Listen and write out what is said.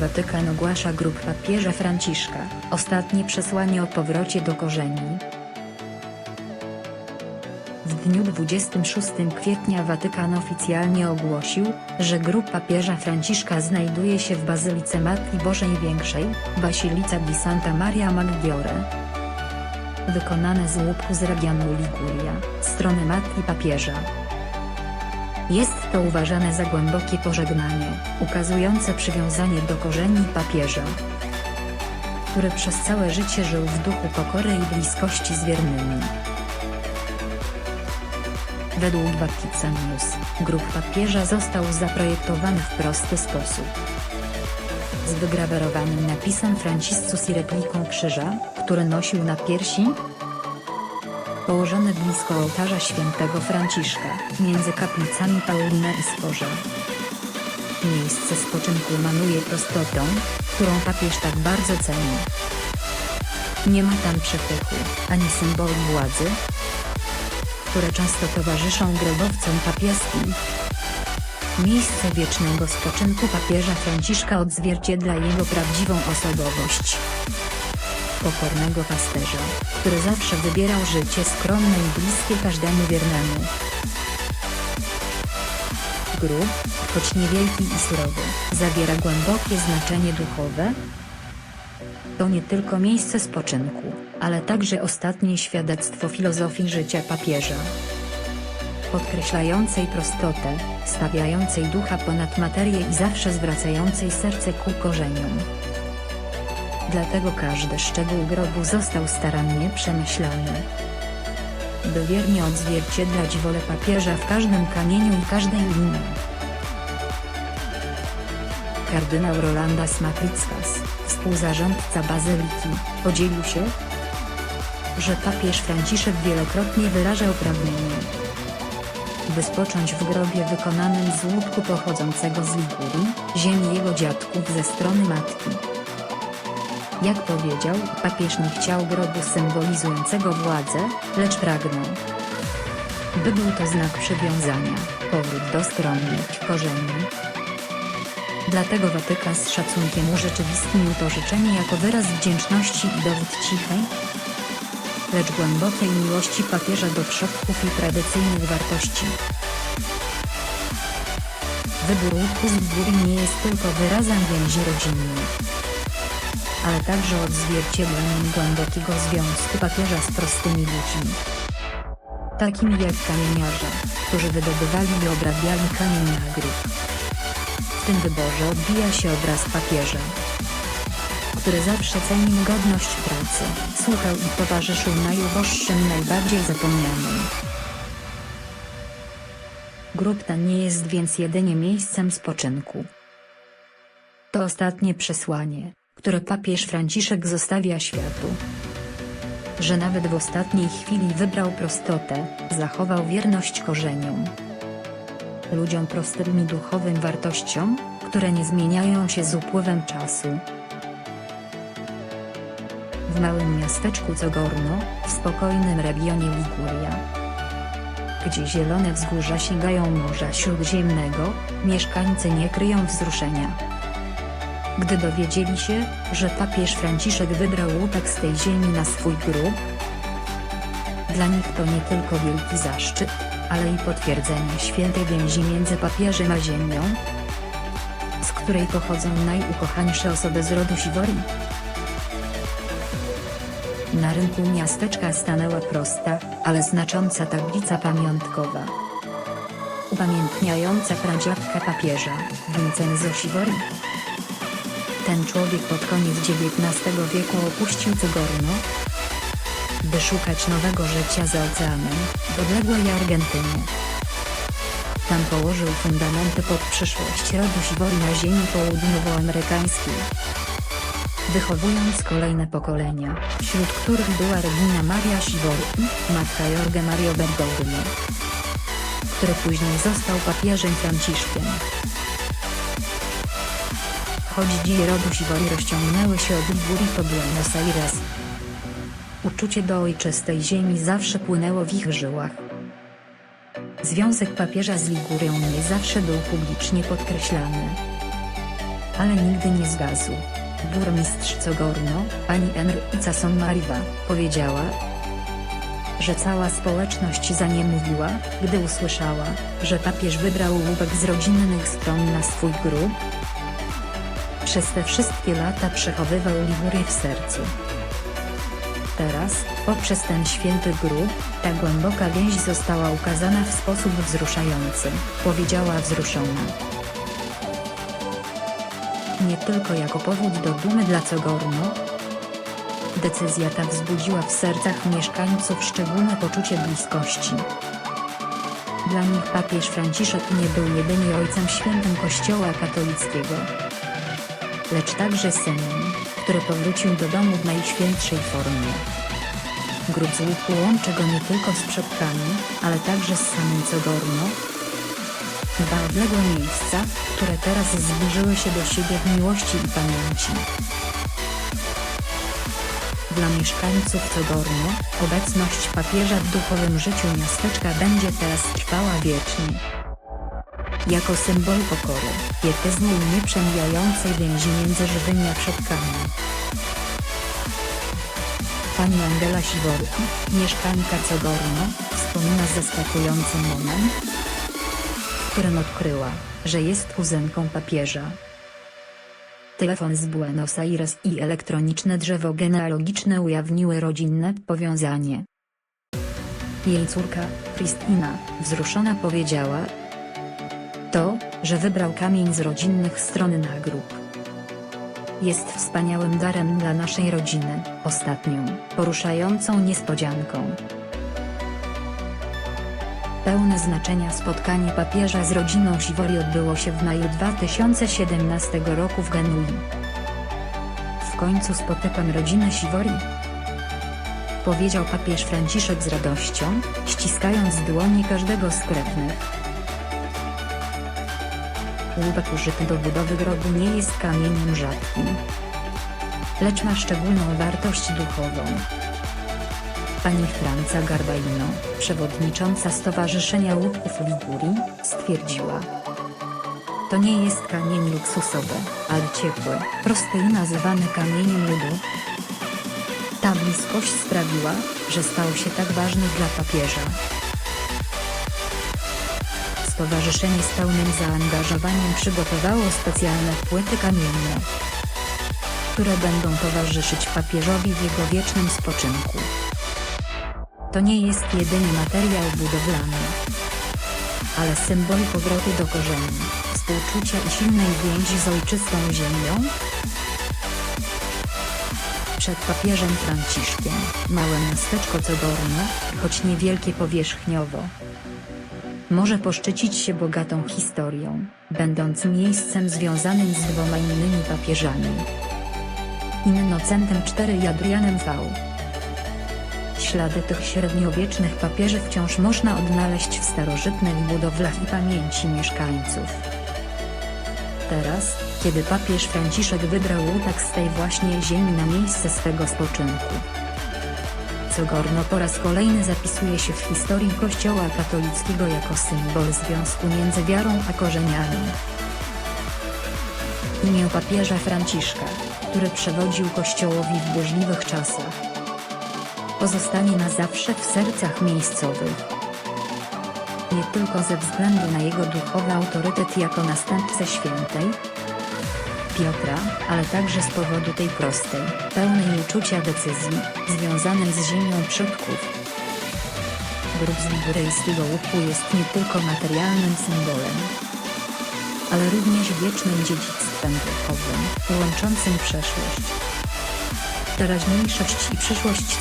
Watykan ogłasza grób papieża Franciszka, ostatnie przesłanie o powrocie do korzeni. W dniu 26 kwietnia Watykan oficjalnie ogłosił, że grób papieża Franciszka znajduje się w Bazylice Matki Bożej Większej, Basilica di Santa Maria Maggiore. Wykonane z łupku z regionu Liguria, strony Matki Papieża. Jest to uważane za głębokie pożegnanie, ukazujące przywiązanie do korzeni papieża, który przez całe życie żył w duchu pokory i bliskości z wiernymi. Według Vatican News, grób papieża został zaprojektowany w prosty sposób. Z wygrawerowanym napisem Franciscus i repliką krzyża, który nosił na piersi, położony blisko ołtarza świętego Franciszka, między kaplicami Paulina i Stworza. Miejsce spoczynku emanuje prostotą, którą papież tak bardzo ceni. Nie ma tam przepychu, ani symboli władzy, które często towarzyszą grobowcom papieskim. Miejsce wiecznego spoczynku papieża Franciszka odzwierciedla jego prawdziwą osobowość. Pokornego pasterza, który zawsze wybierał życie skromne i bliskie każdemu wiernemu. Grób, choć niewielki i surowy, zawiera głębokie znaczenie duchowe. To nie tylko miejsce spoczynku, ale także ostatnie świadectwo filozofii życia papieża. Podkreślającej prostotę, stawiającej ducha ponad materię i zawsze zwracającej serce ku korzeniom. Dlatego każdy szczegół grobu został starannie przemyślany. By wiernie odzwierciedlać wolę papieża w każdym kamieniu i każdej linii. Kardynał Rolandas Makrickas, współzarządca bazyliki, podzielił się, że papież Franciszek wielokrotnie wyrażał pragnienie, by spocząć w grobie wykonanym z łupku pochodzącego z Ligurii, ziemi jego dziadków ze strony matki. Jak powiedział, papież nie chciał grobu symbolizującego władzę, lecz pragnął, by był to znak przywiązania, powrót do skromnych korzeni. Dlatego Watykan z szacunkiem urzeczywistnił to życzenie jako wyraz wdzięczności i dowód cichej, lecz głębokiej miłości papieża do przodków i tradycyjnych wartości. Wybór łupku z góry nie jest tylko wyrazem więzi rodzinnej, ale także odzwierciedleniem głębokiego związku papieża z prostymi ludźmi. Takimi jak kamieniarze, którzy wydobywali i obrabiali kamień na grób. W tym wyborze odbija się obraz papieża, który zawsze cenił godność pracy, słuchał i towarzyszył najuboższym najbardziej zapomnianym. Grób ten nie jest więc jedynie miejscem spoczynku. To ostatnie przesłanie, które papież Franciszek zostawia światu. Że nawet w ostatniej chwili wybrał prostotę, zachował wierność korzeniom. Ludziom prostym i duchowym wartościom, które nie zmieniają się z upływem czasu. W małym miasteczku Zogorno, w spokojnym regionie Liguria, gdzie zielone wzgórza sięgają Morza Śródziemnego, mieszkańcy nie kryją wzruszenia. Gdy dowiedzieli się, że papież Franciszek wybrał łupek z tej ziemi na swój grób, dla nich to nie tylko wielki zaszczyt, ale i potwierdzenie świętej więzi między papieżem a ziemią, z której pochodzą najukochańsze osoby z rodu Siwori. Na rynku miasteczka stanęła prosta, ale znacząca tablica pamiątkowa. Upamiętniająca pradziadka papieża, Vincenzo Sivori. Ten człowiek pod koniec XIX wieku opuścił Cygorno, by szukać nowego życia za oceanem, w odległej Argentynie. Tam położył fundamenty pod przyszłość rodu Siwori na ziemi południowoamerykańskiej wychowując kolejne pokolenia, wśród których była Regina Maria Siwori, matka Jorge Mario Bergoglio, który później został papieżem Franciszkiem. Choć dzieje rodu Siwori rozciągnęły się od po Buenos Aires, uczucie do ojczystej ziemi zawsze płynęło w ich żyłach. Związek papieża z Ligurią nie zawsze był publicznie podkreślany ale nigdy nie zgasł. Burmistrz Cogorno, pani Enrica Sommariva, powiedziała, że cała społeczność zaniemówiła, gdy usłyszała, że papież wybrał łupek z rodzinnych stron na swój grób. Przez te wszystkie lata przechowywał Ligurię w sercu. Teraz, poprzez ten święty grób, ta głęboka więź została ukazana w sposób wzruszający, powiedziała wzruszona. Nie tylko jako powód do dumy dla Cogorno, Decyzja ta wzbudziła w sercach mieszkańców szczególne poczucie bliskości. Dla nich papież Franciszek nie był jedynie ojcem świętym Kościoła katolickiego, lecz także synem, który powrócił do domu w najświętszej formie. Grób z łuku łączy go nie tylko z przodkami, ale także z samym Cogorno. Dwa odległe miejsca, które teraz zbliżyły się do siebie w miłości i pamięci. Dla mieszkańców Cogorno, obecność papieża w duchowym życiu miasteczka będzie teraz trwała wiecznie. Jako symbol pokory, pietyzmu i nieprzemijającej więzi między żywymi a przodkami. Pani Angela Siworki, mieszkanka Cogorno, wspomina zaskakujący moment, w którym odkryła, że jest kuzynką papieża. Telefon z Buenos Aires i elektroniczne drzewo genealogiczne ujawniły rodzinne powiązanie. Jej córka, Christina, wzruszona powiedziała, że wybrał kamień z rodzinnych stron na grób. Jest wspaniałym darem dla naszej rodziny, ostatnią, poruszającą niespodzianką. Pełne znaczenia spotkanie papieża z rodziną Siwori odbyło się w maju 2017 roku w Genui. W końcu spotykam rodzinę Siwori. Powiedział papież Franciszek z radością, ściskając dłonie każdego z krewnych. Łupek użyty do budowy grobu nie jest kamieniem rzadkim, lecz ma szczególną wartość duchową. Pani Franca Garbaino, przewodnicząca Stowarzyszenia Łupków Ligurii, stwierdziła. To nie jest kamień luksusowy, ale ciepły, prosty i nazywany kamieniem ludu. Ta bliskość sprawiła, że stał się tak ważny dla papieża. Stowarzyszenie z pełnym zaangażowaniem przygotowało specjalne płyty kamienne, które będą towarzyszyć papieżowi w jego wiecznym spoczynku. To nie jest jedynie materiał budowlany, ale symbol powrotu do korzeni, współczucia i silnej więzi z ojczystą ziemią. Przed papieżem Franciszkiem, małe miasteczko Cogorno, choć niewielkie powierzchniowo, może poszczycić się bogatą historią, będąc miejscem związanym z dwoma innymi papieżami. Innocentem IV i Adrianem V. Ślady tych średniowiecznych papieży wciąż można odnaleźć w starożytnych budowlach i pamięci mieszkańców. Teraz, kiedy papież Franciszek wybrał łutak z tej właśnie ziemi na miejsce swego spoczynku. Cogorno po raz kolejny zapisuje się w historii Kościoła katolickiego jako symbol związku między wiarą a korzeniami. Imię papieża Franciszka, który przewodził Kościołowi w burzliwych czasach, pozostanie na zawsze w sercach miejscowych. Nie tylko ze względu na jego duchowy autorytet jako następcę świętej Piotra, ale także z powodu tej prostej, pełnej uczucia decyzji, związanej z ziemią przodków. Grób z ligurejskiego łuku jest nie tylko materialnym symbolem, ale również wiecznym dziedzictwem duchowym, łączącym przeszłość, teraźniejszość i przyszłość